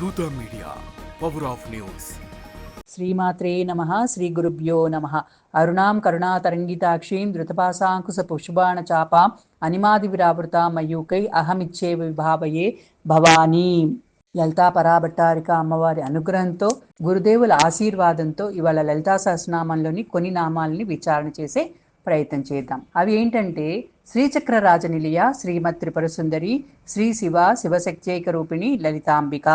దూత media power of news శ్రీమాత్రే నమ శ్రీ గురుభ్యో నమ. అరుణాం కరుణాతరంగితాక్షీం ధృతపాశాంకుశ పుష్పాణ చాపాం అనిమాది విరావృత మయూకై అహమిచ్చే విభావయే భవానీ. లలితా పరాభట్టారిక అమ్మవారి అనుగ్రహంతో గురుదేవుల ఆశీర్వాదంతో ఇవాళ లలితా సహస్రనామంలోని కొన్ని నామాలని విచారణ చేసే ప్రయత్నం చేద్దాం. అవి ఏంటంటే శ్రీచక్ర రాజనిలయ శ్రీమత్ త్రిపుర సుందరి శ్రీ శివ శివశక్త్యేక రూపిణి లలితాంబిక.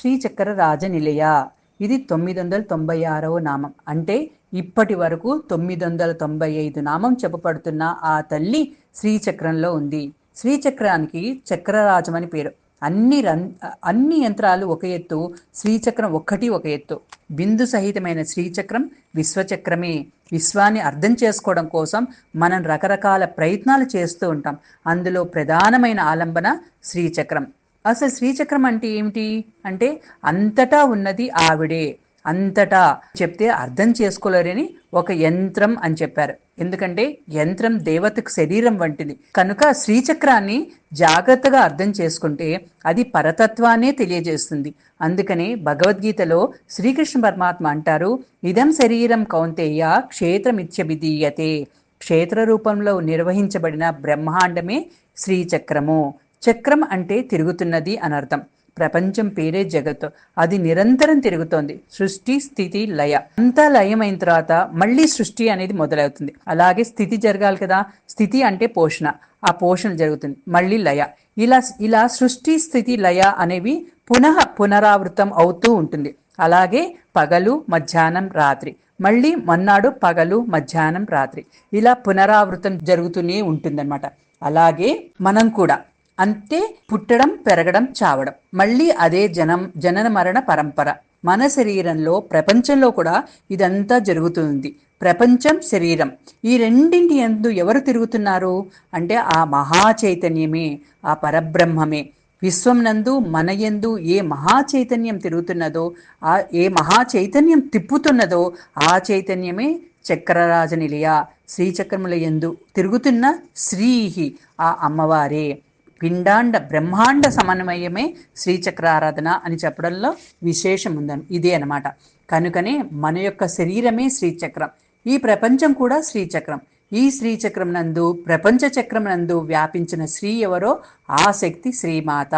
శ్రీచక్ర రాజనిలయ ఇది తొమ్మిది వందల తొంభై ఆరవ నామం. అంటే ఇప్పటి వరకు తొమ్మిది వందల తొంభై ఐదు నామం చెప్పబడుతున్న ఆ తల్లి శ్రీచక్రంలో ఉంది. శ్రీచక్రానికి చక్రరాజం అని పేరు. అన్ని రన్ అన్ని యంత్రాలు ఒక ఎత్తు శ్రీచక్రం ఒక్కటి ఒక ఎత్తు. బిందు సహితమైన శ్రీచక్రం విశ్వచక్రమే. విశ్వాన్ని అర్థం చేసుకోవడం కోసం మనం రకరకాల ప్రయత్నాలు చేస్తూ ఉంటాం. అందులో ప్రధానమైన ఆలంబన శ్రీచక్రం. అసలు శ్రీచక్రం అంటే ఏమిటి? అంటే అంతటా ఉన్నది ఆవిడే. అంతటా చెప్తే అర్థం చేసుకోలేరని ఒక యంత్రం అని చెప్పారు. ఎందుకంటే యంత్రం దేవతకు శరీరం వంటిది. కనుక శ్రీచక్రాన్ని జాగ్రత్తగా అర్థం చేసుకుంటే అది పరతత్వాన్నే తెలియజేస్తుంది. అందుకనే భగవద్గీతలో శ్రీకృష్ణ పరమాత్మ అంటారు ఇదం శరీరం కౌంతేయ క్షేత్రమిత్యభిధీయతే. క్షేత్ర రూపంలో నిర్వహించబడిన బ్రహ్మాండమే శ్రీచక్రము. చక్రం అంటే తిరుగుతున్నది అని అర్థం ప్రపంచం పేరే జగత్తు. అది నిరంతరం తిరుగుతోంది. సృష్టి స్థితి లయ. అంతా లయమైన తర్వాత మళ్ళీ సృష్టి అనేది మొదలవుతుంది. అలాగే స్థితి జరగాలి కదా. స్థితి అంటే పోషణ. ఆ పోషణ జరుగుతుంది. మళ్ళీ లయ. ఇలా ఇలా సృష్టి స్థితి లయ అనేవి పునః పునరావృతం అవుతూ ఉంటుంది. అలాగే పగలు మధ్యాహ్నం రాత్రి. మళ్ళీ మన్నాడు పగలు మధ్యాహ్నం రాత్రి. ఇలా పునరావృతం జరుగుతూనే ఉంటుందన్నమాట. అలాగే మనం కూడా అంతే పుట్టడం పెరగడం చావడం. మళ్ళీ అదే జనం జనన మరణ పరంపర. మన శరీరంలో ప్రపంచంలో కూడా ఇదంతా జరుగుతుంది. ప్రపంచం శరీరం. ఈ రెండింటి ఎందు ఎవరు తిరుగుతున్నారు? అంటే ఆ మహా చైతన్యమే ఆ పరబ్రహ్మమే. విశ్వం నందు మన యందు ఏ మహా చైతన్యం తిరుగుతున్నదో ఆ ఏ మహా చైతన్యం తిప్పుతున్నదో ఆ చైతన్యమే చక్రరాజ నిలయ శ్రీచక్రముల ఎందు తిరుగుతున్న శ్రీహి ఆ అమ్మవారే. పిండాండ బ్రహ్మాండ సమన్వయమే శ్రీచక్ర ఆరాధన అని చెప్పడంలో విశేషం ఉందని ఇదే అనమాట కనుకనే మన యొక్క శరీరమే శ్రీచక్రం. ఈ ప్రపంచం కూడా శ్రీచక్రం. ఈ శ్రీచక్రం నందు ప్రపంచ చక్రం నందు వ్యాపించిన శ్రీ ఎవరో ఆ శక్తి శ్రీమాత.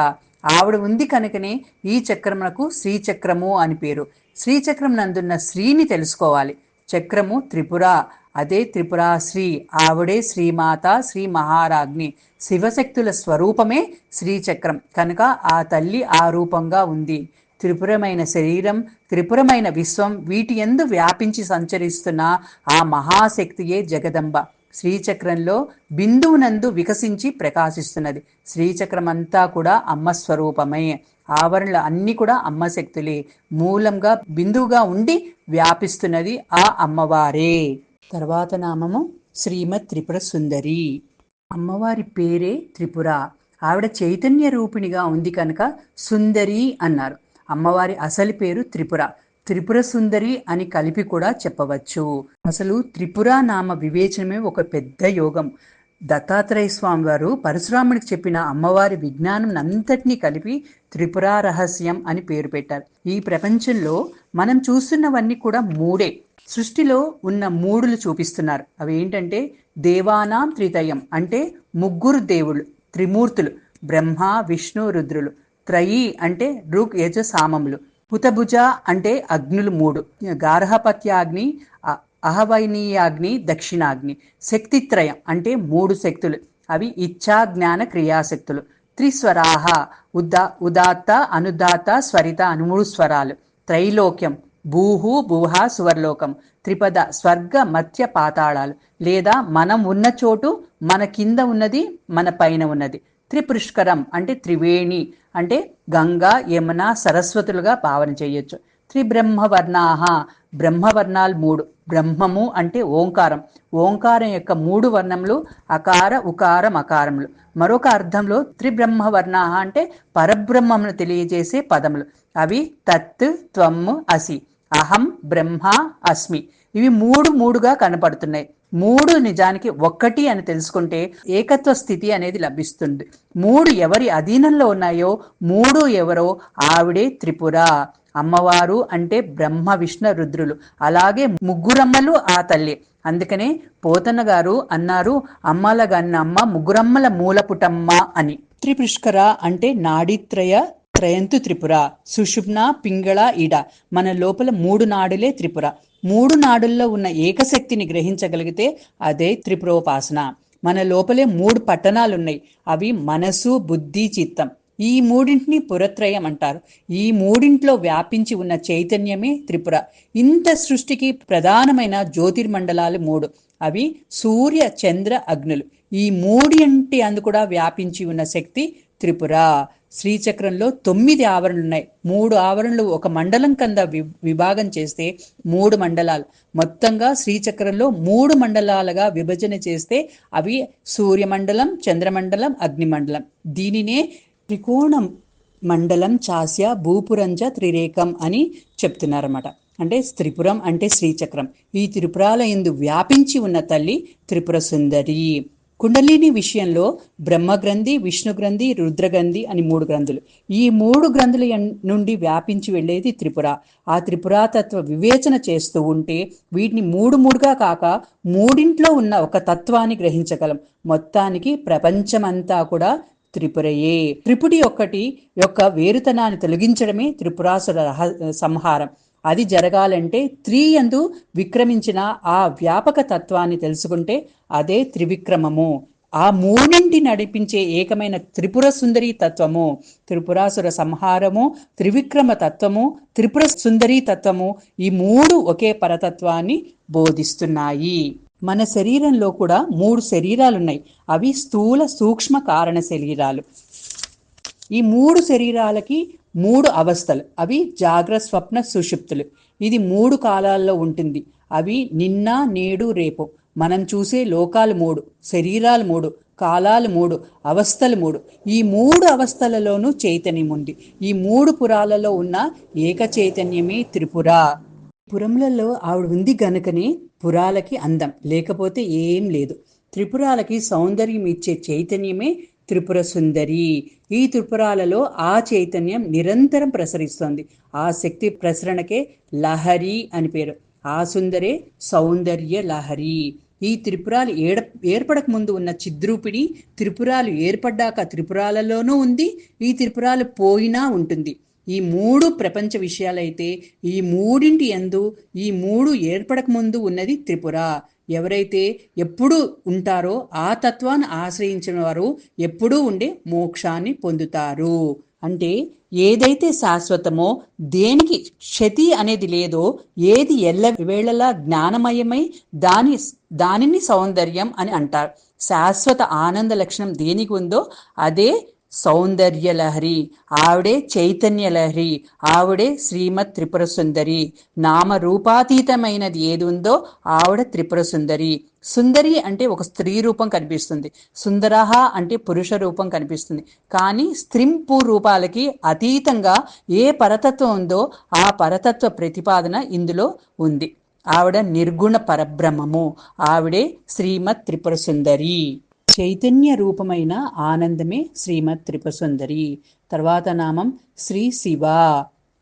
ఆవిడ ఉంది కనుకనే ఈ చక్రమునకు శ్రీచక్రము అని పేరు. శ్రీచక్రం నందున్న శ్రీని తెలుసుకోవాలి. చక్రము త్రిపుర. అదే త్రిపురా శ్రీ ఆవిడే శ్రీమాత శ్రీ మహారాజ్ని శివశక్తుల స్వరూపమే శ్రీచక్రం. కనుక ఆ తల్లి ఆ రూపంగా ఉంది. త్రిపురమైన శరీరం త్రిపురమైన విశ్వం వీటి ఎందు వ్యాపించి సంచరిస్తున్న ఆ మహాశక్తియే జగదంబ. శ్రీచక్రంలో బిందువునందు వికసించి ప్రకాశిస్తున్నది. శ్రీచక్రం అంతా కూడా అమ్మ స్వరూపమే. ఆవరణలు అన్ని కూడా అమ్మ శక్తులే. మూలంగా బిందువుగా ఉండి వ్యాపిస్తున్నది ఆ అమ్మవారే. తర్వాత నామము శ్రీమత్ త్రిపుర సుందరి అమ్మవారి పేరే త్రిపుర. ఆవిడ చైతన్య రూపిణిగా ఉంది కనుక సుందరి అన్నారు. అమ్మవారి అసలు పేరు త్రిపుర. త్రిపుర సుందరి అని కలిపి కూడా చెప్పవచ్చు. అసలు త్రిపుర నామ వివేచనమే ఒక పెద్ద యోగం. దత్తాత్రేయ స్వామి వారు పరశురాముడికి చెప్పిన అమ్మవారి విజ్ఞానం అంతటినీ కలిపి త్రిపుర రహస్యం అని పేరు పెట్టారు. ఈ ప్రపంచంలో మనం చూస్తున్నవన్నీ కూడా మూడే. సృష్టిలో ఉన్న మూడులు చూపిస్తున్నారు. అవి ఏంటంటే దేవానాం త్రితయం అంటే ముగ్గురు దేవుళ్ళు త్రిమూర్తులు బ్రహ్మ విష్ణు రుద్రులు. త్రయి అంటే రుక్ యజ సామములు. పుతభుజ అంటే అగ్నులు మూడు. గార్హపత్యాగ్ని అహవైనీయాగ్ని దక్షిణాగ్ని శక్తిత్రయం అంటే మూడు శక్తులు. అవి ఇచ్ఛా జ్ఞాన క్రియాశక్తులు. త్రిస్వరాహ ఉదా ఉదాత్త అనుదాత స్వరిత అను మూడు స్వరాలు. త్రైలోక్యం భూహు భూహ సువర్లోకం. త్రిపద స్వర్గ మత్య పాతాళాలు. లేదా మనం ఉన్న చోటు మన కింద ఉన్నది మన పైన ఉన్నది. త్రిపుష్కరం అంటే త్రివేణి అంటే గంగా యమున సరస్వతులుగా భావన చేయొచ్చు. త్రిబ్రహ్మవర్ణాహ బ్రహ్మవర్ణాలు మూడు. బ్రహ్మము అంటే ఓంకారం. ఓంకారం యొక్క మూడు వర్ణములు అకార ఉకార మకారములు మరొక అర్థంలో త్రిబ్రహ్మవర్ణ అంటే పరబ్రహ్మమును తెలియజేసే పదములు. అవి తత్ త్వమ్ అసి. అహం బ్రహ్మ అస్మి. ఇవి మూడు మూడుగా కనపడుతున్నాయి. మూడు నిజానికి ఒక్కటి అని తెలుసుకుంటే ఏకత్వ స్థితి అనేది లభిస్తుంది. మూడు ఎవరి అధీనంలో ఉన్నాయో మూడు ఎవరో ఆవిడే త్రిపుర. అమ్మవారు అంటే బ్రహ్మ విష్ణు రుద్రులు. అలాగే ముగ్గురమ్మలు ఆ తల్లి. అందుకనే పోతన్న గారు అన్నారు అమ్మల గన్న అమ్మ ముగ్గురమ్మల మూలపుటమ్మ అని. త్రిపుష్కర అంటే నాడిత్రయ త్రయంతు త్రిపుర సుషుప్న పింగళ ఇడ మన లోపల మూడు నాడులే త్రిపుర. మూడు నాడుల్లో ఉన్న ఏకశక్తిని గ్రహించగలిగితే అదే త్రిపురోపాసన. మన లోపలే మూడు పట్టణాలు ఉన్నాయి అవి మనసు బుద్ధి చిత్తం. ఈ మూడింటిని పురత్రయం అంటారు. ఈ మూడింట్లో వ్యాపించి ఉన్న చైతన్యమే త్రిపుర. ఇంత సృష్టికి ప్రధానమైన జ్యోతిర్మండలాలు మూడు. అవి సూర్య చంద్ర అగ్నులు. ఈ మూడింటి అందు కూడా వ్యాపించి ఉన్న శక్తి త్రిపుర. శ్రీచక్రంలో తొమ్మిది ఆవరణలు ఉన్నాయి. మూడు ఆవరణలు ఒక మండలం కింద వి- విభాగం చేస్తే మూడు మండలాలు. మొత్తంగా శ్రీచక్రంలో మూడు మండలాలుగా విభజన చేస్తే అవి సూర్యమండలం చంద్రమండలం అగ్నిమండలం. దీనినే త్రికోణం మండలం చాస్య భూపురంజ త్రిరేకం అని చెప్తున్నారన్నమాట. అంటే త్రిపురం అంటే శ్రీచక్రం. ఈ త్రిపురాల ఎందు వ్యాపించి ఉన్న తల్లి త్రిపుర సుందరి. కుండలిని విషయంలో బ్రహ్మగ్రంథి విష్ణుగ్రంథి రుద్రగ్రంథి అని మూడు గ్రంథులు. ఈ మూడు గ్రంథుల నుండి వ్యాపించి వెళ్ళేది త్రిపుర. ఆ త్రిపురాతత్వ వివేచన చేస్తూ ఉంటే వీటిని మూడు మూడుగా కాక మూడింట్లో ఉన్న ఒక తత్వాన్ని గ్రహించగలం. మొత్తానికి ప్రపంచమంతా కూడా త్రిపురయే. త్రిపుడి ఒక్కటి యొక్క వేరుతనాన్ని తొలగించడమే త్రిపురాసుర రహ- సంహారం. అది జరగాలంటే త్రీ యందు విక్రమించిన ఆ వ్యాపక తత్వాన్ని తెలుసుకుంటే అదే త్రివిక్రమము. ఆ మూడింటి నడిపించే ఏకమైన త్రిపుర సుందరి తత్వము. త్రిపురాసుర సంహారము త్రివిక్రమ తత్వము త్రిపుర సుందరి తత్వము ఈ మూడు ఒకే పరతత్వాన్ని బోధిస్తున్నాయి. మన శరీరంలో కూడా మూడు శరీరాలు ఉన్నాయి అవి స్థూల సూక్ష్మ కారణ శరీరాలు. ఈ మూడు శరీరాలకి మూడు అవస్థలు. అవి జాగ్ర స్వప్న సుషుప్తులు. ఇది మూడు కాలాల్లో ఉంటుంది. అవి నిన్న నేడు రేపు. మనం చూసే లోకాలు మూడు శరీరాలు మూడు కాలాలు మూడు అవస్థలు మూడు. ఈ మూడు అవస్థలలోనూ చైతన్యం ఉంది. ఈ మూడు పురాలలో ఉన్న ఏక చైతన్యమే త్రిపుర. పురములలో ఆవిడ ఉంది గనుకనే పురాలకి అందం. లేకపోతే ఏం లేదు. త్రిపురాలకి సౌందర్యం ఇచ్చే చైతన్యమే త్రిపుర సుందరి. ఈ త్రిపురాలలో ఆ చైతన్యం నిరంతరం ప్రసరిస్తోంది. ఆ శక్తి ప్రసరణకే లహరి అని పేరు. ఆ సుందరే సౌందర్య లహరి. ఈ త్రిపురాలు ఏడ ఏర్పడక ముందు ఉన్న చిద్రూపిణి త్రిపురాలు ఏర్పడ్డాక త్రిపురాలలోనూ ఉంది. ఈ త్రిపురాలు పోయినా ఉంటుంది. ఈ మూడు ప్రపంచ విషయాలైతే ఈ మూడింటి ఎందు ఈ మూడు ఏర్పడక ముందు ఉన్నది త్రిపుర. ఎవరైతే ఎప్పుడు ఉంటారో ఆ తత్వాన్ని ఆశ్రయించిన వారు ఎప్పుడూ ఉండే మోక్షాన్ని పొందుతారు. అంటే ఏదైతే శాశ్వతమో దేనికి క్షతి అనేది లేదో ఏది ఎల్ల వేళలా జ్ఞానమయమై దాని దానిని సౌందర్యం అని అంటారు. శాశ్వత ఆనంద లక్షణం దేనికి ఉందో అదే సౌందర్య లహరి ఆవిడే చైతన్య లహరి ఆవిడే శ్రీమత్ త్రిపుర సుందరి నామ రూపాతీతమైనది ఏది ఉందో ఆవిడ త్రిపుర సుందరి సుందరి అంటే ఒక స్త్రీ రూపం కనిపిస్తుంది. సుందరహ అంటే పురుష రూపం కనిపిస్తుంది. కానీ స్త్రింపు రూపాలకి అతీతంగా ఏ పరతత్వం ఉందో ఆ పరతత్వ ప్రతిపాదన ఇందులో ఉంది. ఆవిడ నిర్గుణ పరబ్రహ్మము. ఆవిడే శ్రీమత్ త్రిపుర సుందరి చైతన్య రూపమైన ఆనందమే శ్రీమత్ త్రిపసుందరి. తర్వాత నామం శ్రీ శివ.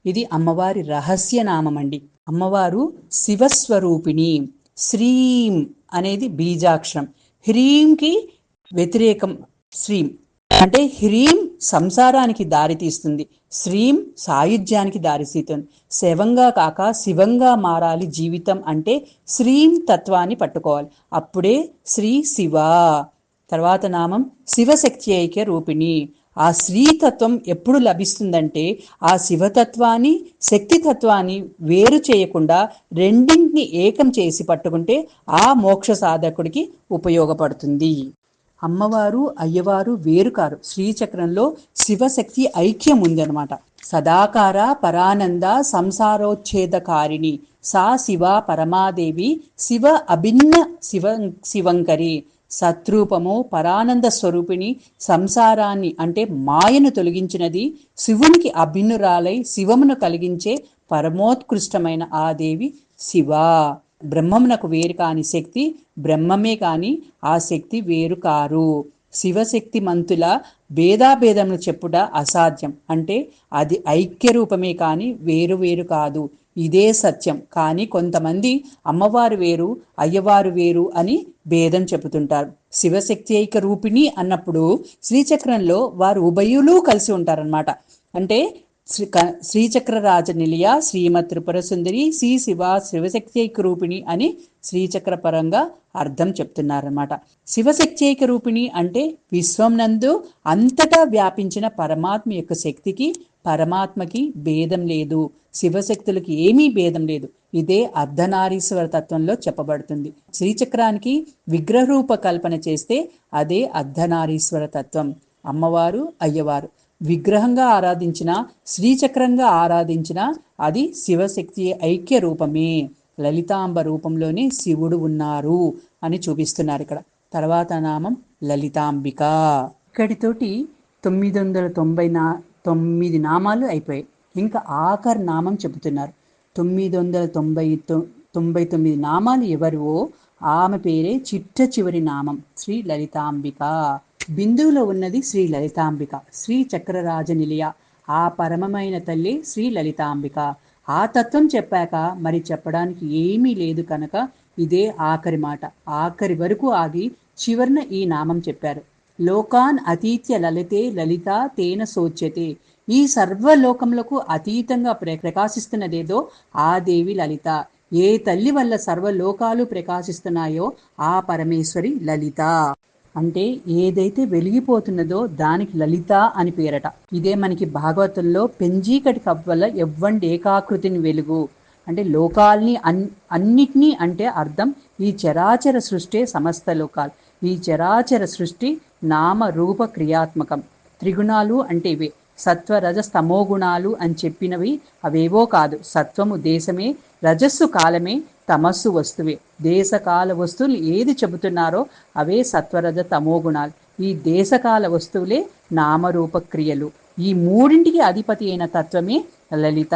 ఇది అమ్మవారి రహస్య నామం అండి అమ్మవారు శివస్వరూపిణి. శ్రీం అనేది బీజాక్షరం. హ్రీంకి వ్యతిరేకం శ్రీం. అంటే హ్రీం సంసారానికి దారితీస్తుంది శ్రీం సాయుధ్యానికి దారితీస్తుంది శవంగా కాక శివంగా మారాలి జీవితం అంటే శ్రీం తత్వాన్ని పట్టుకోవాలి. అప్పుడే శ్రీ శివ. తర్వాత నామం శివశక్తి ఐక్య రూపిణి. ఆ స్త్రీతత్వం ఎప్పుడు లభిస్తుందంటే ఆ శివతత్వాన్ని శక్తితత్వాన్ని వేరు చేయకుండా రెండింటిని ఏకం చేసి పట్టుకుంటే ఆ మోక్ష సాధకుడికి ఉపయోగపడుతుంది. అమ్మవారు అయ్యవారు వేరు కారు. శ్రీచక్రంలో శివశక్తి ఐక్యం ఉందన్నమాట. సదాకార పరానంద సంసారోచ్ఛేదకారిణి. సా శివ పరమాదేవి శివ అభిన్న శివ శివంకరి. సత్రూపము పరానంద స్వరూపిణి సంసారాన్ని అంటే మాయను తొలగించినది శివునికి అభిన్నురాలై శివమును కలిగించే పరమోత్కృష్టమైన ఆ దేవి శివ. బ్రహ్మమునకు వేరు కాని శక్తి బ్రహ్మమే కాని ఆ శక్తి వేరు కారు. శివశక్తి మంతుల భేదాభేదములు చెప్పుట అసాధ్యం. అంటే అది ఐక్య రూపమే కాని వేరు వేరు కాదు. ఇదే సత్యం. కానీ కొంతమంది అమ్మవారు వేరు అయ్యవారు వేరు అని భేదం చెబుతుంటారు. శివశక్తి ఐక రూపిణి అన్నప్పుడు శ్రీచక్రంలో వారు ఉభయులు కలిసి ఉంటారనమాట అంటే శ్రీ క- శ్రీచక్రరాజ నిలయ శ్రీమత్ త్రిపుర సుందరి శ్రీ శివ శివశక్తైక రూపిణి అని శ్రీచక్ర పరంగా అర్థం చెప్తున్నారన్నమాట. ఐక రూపిణి అంటే విశ్వం నందు అంతటా వ్యాపించిన పరమాత్మ యొక్క శక్తికి పరమాత్మకి భేదం లేదు. శివశక్తులకి ఏమీ భేదం లేదు. ఇదే అర్ధనారీశ్వర తత్వంలో చెప్పబడుతుంది. శ్రీచక్రానికి విగ్రహరూప కల్పన చేస్తే అదే అర్ధనారీశ్వర తత్వం. అమ్మవారు అయ్యవారు. విగ్రహంగా ఆరాధించిన శ్రీచక్రంగా ఆరాధించిన అది శివశక్తి ఐక్య రూపమే. లలితాంబ రూపంలోనే శివుడు ఉన్నారు అని చూపిస్తున్నారు ఇక్కడ. తర్వాత నామం లలితాంబిక. ఇక్కడితోటి తొమ్మిది వందల తొంభై నా తొమ్మిది నామాలు అయిపోయాయి. ఇంకా ఆఖరి నామం చెబుతున్నారు. తొమ్మిది వందల తొంభై తొంభై తొమ్మిది నామాలు ఎవరివో ఆమె పేరే చిట్ట చివరి నామం. శ్రీ లలితాంబిక. బిందువులో ఉన్నది శ్రీ లలితాంబిక. శ్రీ చక్రరాజ నిలయ ఆ పరమమైన తల్లి శ్రీ లలితాంబిక. ఆ తత్వం చెప్పాక మరి చెప్పడానికి ఏమీ లేదు కనుక ఇదే ఆఖరి మాట. ఆఖరి వరకు ఆగి చివరన ఈ నామం చెప్పారు. లోకాన్ అతీత్య లలితే లలిత తేన సోచ్యతే ఈ సర్వలోకములకు అతీతంగా ప్ర ప్రకాశిస్తున్నదేదో ఆ దేవి లలిత. ఏ తల్లి వల్ల సర్వలోకాలు ప్రకాశిస్తున్నాయో ఆ పరమేశ్వరి లలిత. అంటే ఏదైతే వెలిగిపోతున్నదో దానికి లలిత అని పేరట. ఇదే మనకి భాగవతంలో పెంజీకటి వల్ల ఎవ్వండి ఏకాకృతిని వెలుగు. అంటే లోకాల్ని అన్ అన్నిటినీ అంటే అర్థం ఈ చరాచర సృష్టి సమస్త లోకాలు. ఈ చరాచర సృష్టి నామ రూప క్రియాత్మకం. త్రిగుణాలు అంటే ఇవే. సత్వ గుణాలు అని చెప్పినవి అవేవో కాదు. సత్వము దేశమే రజస్సు కాలమే తమస్సు వస్తువే. దేశకాల వస్తువులు ఏది చెబుతున్నారో అవే సత్వరజ తమో గుణాలు ఈ దేశకాల వస్తువులే నామరూప క్రియలు ఈ మూడింటికి అధిపతి అయిన తత్వమే లలిత.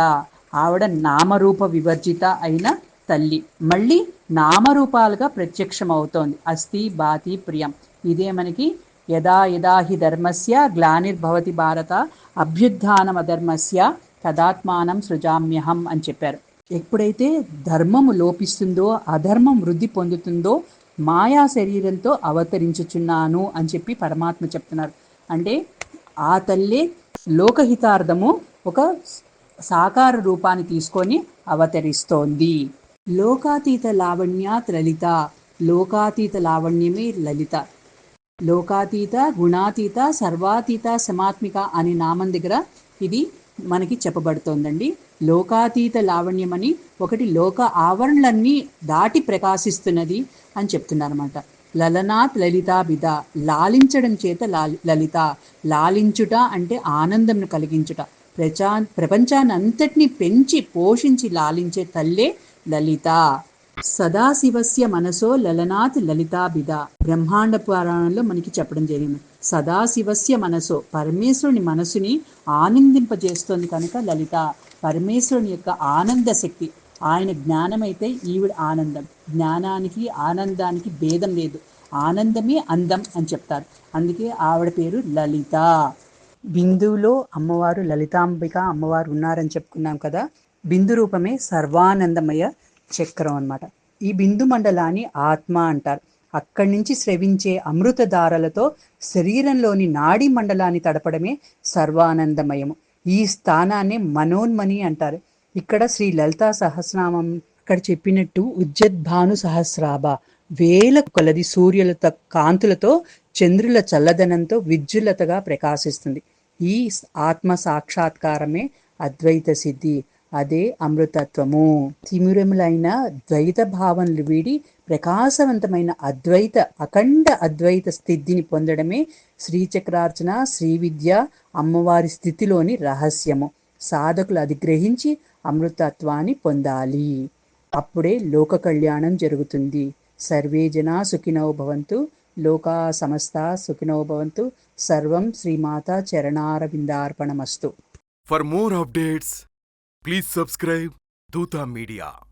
ఆవిడ నామరూప వివర్జిత అయిన తల్లి. మళ్ళీ నామరూపాలుగా ప్రత్యక్షం అవుతోంది అస్థి బాతి ప్రియం. ఇదే మనకి యదా యదా హి ధర్మస్య గ్లానిర్భవతి భారత అభ్యుత్థానమధర్మస్య తదాత్మానం సృజామ్యహం అని చెప్పారు. ఎప్పుడైతే ధర్మము లోపిస్తుందో అధర్మం వృద్ధి పొందుతుందో మాయా శరీరంతో అవతరించుచున్నాను అని చెప్పి పరమాత్మ చెప్తున్నారు. అంటే ఆ తల్లే లోకహితార్థము ఒక సాకార రూపాన్ని తీసుకొని అవతరిస్తోంది. లోకాతీత లావణ్యాత్ లలిత లోకాతీత లావణ్యమే లలిత. లోకాతీత గుణాతీత సర్వాతీత సమాత్మిక అనే నామం దగ్గర ఇది మనకి చెప్పబడుతోందండి. లోకాతీత లావణ్యమని ఒకటి లోక ఆవరణలన్నీ దాటి ప్రకాశిస్తున్నది అని చెప్తున్నారన్నమాట. లలనాత్ లలితా బిద లాలించడం చేత లాలి లలిత లాలించుట అంటే ఆనందంను కలిగించుట. ప్రచా ప్రపంచాన్ని అంతటినీ పెంచి పోషించి లాలించే తల్లే లలిత. సదాశివస్య మనసో లలనాథ్ లలితాభిద బ్రహ్మాండ పురాణంలో మనకి చెప్పడం జరిగింది. సదాశివస్య మనసో పరమేశ్వరుని మనసుని ఆనందింపజేస్తోంది కనుక లలిత. పరమేశ్వరుని యొక్క ఆనంద శక్తి ఆయన జ్ఞానమైతే ఈవిడ ఆనందం. జ్ఞానానికి ఆనందానికి భేదం లేదు. ఆనందమే అందం అని చెప్తారు. అందుకే ఆవిడ పేరు లలిత. బిందువులో అమ్మవారు లలితాంబిక అమ్మవారు ఉన్నారని చెప్పుకున్నాం కదా. బిందు రూపమే సర్వానందమయ చక్రం అన్నమాట. ఈ బిందు మండలాన్ని ఆత్మ అంటారు. అక్కడి నుంచి స్రవించే అమృత ధారలతో శరీరంలోని నాడీ మండలాన్ని తడపడమే సర్వానందమయము ఈ స్థానాన్ని మనోన్మని అంటారు. ఇక్కడ శ్రీ లలితా సహస్రనామం ఇక్కడ చెప్పినట్టు ఉజ్జద్భాను సహస్రాభ వేల కొలది సూర్యులత కాంతులతో చంద్రుల చల్లదనంతో విద్యులతగా ప్రకాశిస్తుంది. ఈ ఆత్మ సాక్షాత్కారమే అద్వైత సిద్ధి. అదే అమృతత్వము. తిమిరములైన ద్వైత భావనలు వీడి ప్రకాశవంతమైన అద్వైత అఖండ అద్వైత స్థితిని పొందడమే శ్రీచక్రార్చన శ్రీ విద్య అమ్మవారి స్థితిలోని రహస్యము. సాధకులు అది గ్రహించి అమృతత్వాన్ని పొందాలి. అప్పుడే లోక కళ్యాణం జరుగుతుంది. సర్వే జనా సుఖినో భవంతు. లోకా సమస్త సుఖినో భవంతు. సర్వం శ్రీమాత చరణారవిందార్పణమస్తు. For more updates please subscribe Duta Media.